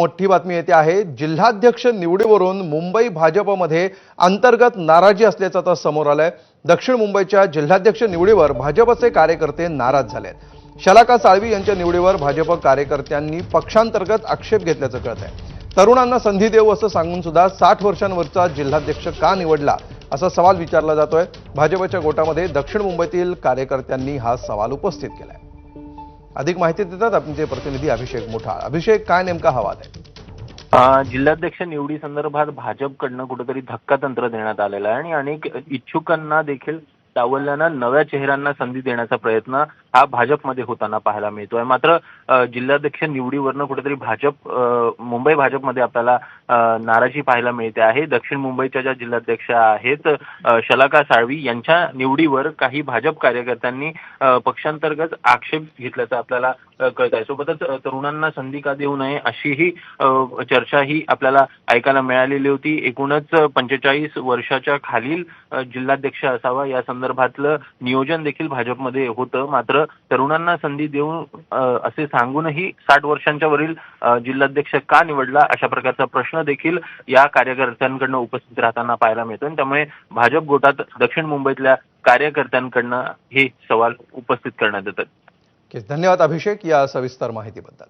मोठी बातमी येते आहे. जिल्हाध्यक्ष निवडीवरून मुंबई भाजपमध्ये अंतर्गत नाराजी असल्याचं आता समोर आलंय. दक्षिण मुंबईच्या जिल्हाध्यक्ष निवडीवर भाजपचे कार्यकर्ते नाराज झाले आहेत शलाका साळवी यांच्या निवडीवर भाजप कार्यकर्त्यांनी पक्षांतर्गत आक्षेप घेतल्याचं कळत आहे तरुणांना संधी देऊ असं सांगून सुद्धा साठ वर्षांवरचा जिल्हाध्यक्ष का निवडला असा सवाल विचारला जातोय. भाजपच्या गोटामध्ये दक्षिण मुंबईतील कार्यकर्त्यांनी हा सवाल उपस्थित केलाय. अधिक माहिती देतात आमचे प्रतिनिधी अभिषेक मोठा अभिषेक काय नेमका हवा आहे? जिल्हाध्यक्ष निवडी संदर्भात भाजपकडनं कुठेतरी धक्कातंत्र देण्यात आलेलं आहे आणि अनेक इच्छुकांना देखील डावलल्यानं नव्या चेहऱ्यांना संधी देण्याचा प्रयत्न हा भाजपमध्ये होताना पाहायला मिळतोय. मात्र जिल्हाध्यक्ष निवडीवरनं कुठेतरी भाजप मुंबई भाजपमध्ये आपल्याला नाराजी पाहायला मिळते आहे. दक्षिण मुंबईच्या ज्या जिल्हाध्यक्ष आहेत शलाका साळवी यांच्या निवडीवर काही भाजप कार्यकर्त्यांनी पक्षांतर्गत आक्षेप घेतल्याचं आपल्याला कळत आहे. सोबतच तरुणांना संधी का देऊ नये अशीही चर्चा ही आपल्याला ऐकायला मिळालेली होती. एकूणच पंचेचाळीस वर्षाच्या खालील जिल्हाध्यक्ष असावा या संदर्भातलं नियोजन देखील भाजपमध्ये होतं. मात्र तरुणांना संधी देऊन असे सांगूनही साठ वर्षांच्या वरील जिल्हाध्यक्ष का निवडला अशा प्रकारचा प्रश्न देखील या कार्यकर्त्यांकडनं उपस्थित राहताना पाहायला मिळतो आणि त्यामुळे भाजप गोटात दक्षिण मुंबईतल्या कार्यकर्त्यांकडनं हे सवाल उपस्थित करण्यात येतात. धन्यवाद अभिषेक या सविस्तर माहितीबद्दल.